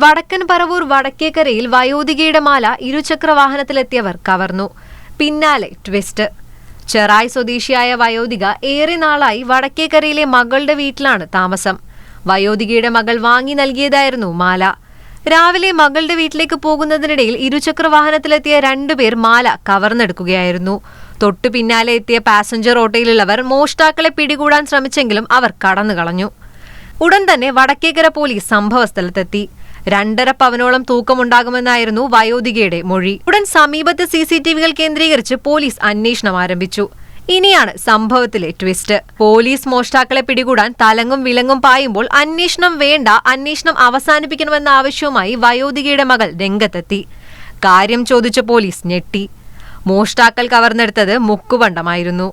വടക്കൻ പറവൂർ വടക്കേക്കരയിൽ വയോധികയുടെ മാല ഇരുചക്ര വാഹനത്തിലെത്തിയവർ കവർന്നു. പിന്നാലെ ട്വിസ്റ്റ്. ചെറായ് സ്വദേശിയായ വയോധിക ഏറെ നാളായി വടക്കേക്കരയിലെ മകളുടെ വീട്ടിലാണ് താമസം. വയോധികയുടെ മകൾ വാങ്ങി നൽകിയതായിരുന്നു മാല. രാവിലെ മകളുടെ വീട്ടിലേക്ക് പോകുന്നതിനിടയിൽ ഇരുചക്ര വാഹനത്തിലെത്തിയ രണ്ടുപേർ മാല കവർന്നെടുക്കുകയായിരുന്നു. തൊട്ടു പിന്നാലെ എത്തിയ പാസഞ്ചർ ഓട്ടോയിലുള്ളവർ മോഷ്ടാക്കളെ പിടികൂടാൻ ശ്രമിച്ചെങ്കിലും അവർ കടന്നുകളഞ്ഞു. ഉടൻ തന്നെ വടക്കേക്കര പോലീസ് സംഭവസ്ഥലത്തെത്തി. രണ്ടര പവനോളം തൂക്കമുണ്ടാകുമെന്നായിരുന്നു വയോധികയുടെ മൊഴി. ഉടൻ സമീപത്തെ സി സി ടി വികൾ കേന്ദ്രീകരിച്ച് പോലീസ് അന്വേഷണം ആരംഭിച്ചു. ഇനിയാണ് സംഭവത്തിലെ ട്വിസ്റ്റ്. പോലീസ് മോഷ്ടാക്കളെ പിടികൂടാൻ തലങ്ങും വിലങ്ങും പായുമ്പോൾ അന്വേഷണം വേണ്ട അന്വേഷണം അവസാനിപ്പിക്കണമെന്ന ആവശ്യവുമായി വയോധികയുടെ മകൾ രംഗത്തെത്തി. കാര്യം ചോദിച്ച പോലീസ് ഞെട്ടി. മോഷ്ടാക്കൾ കവർന്നെടുത്തത് മുക്കുപണ്ടമായിരുന്നു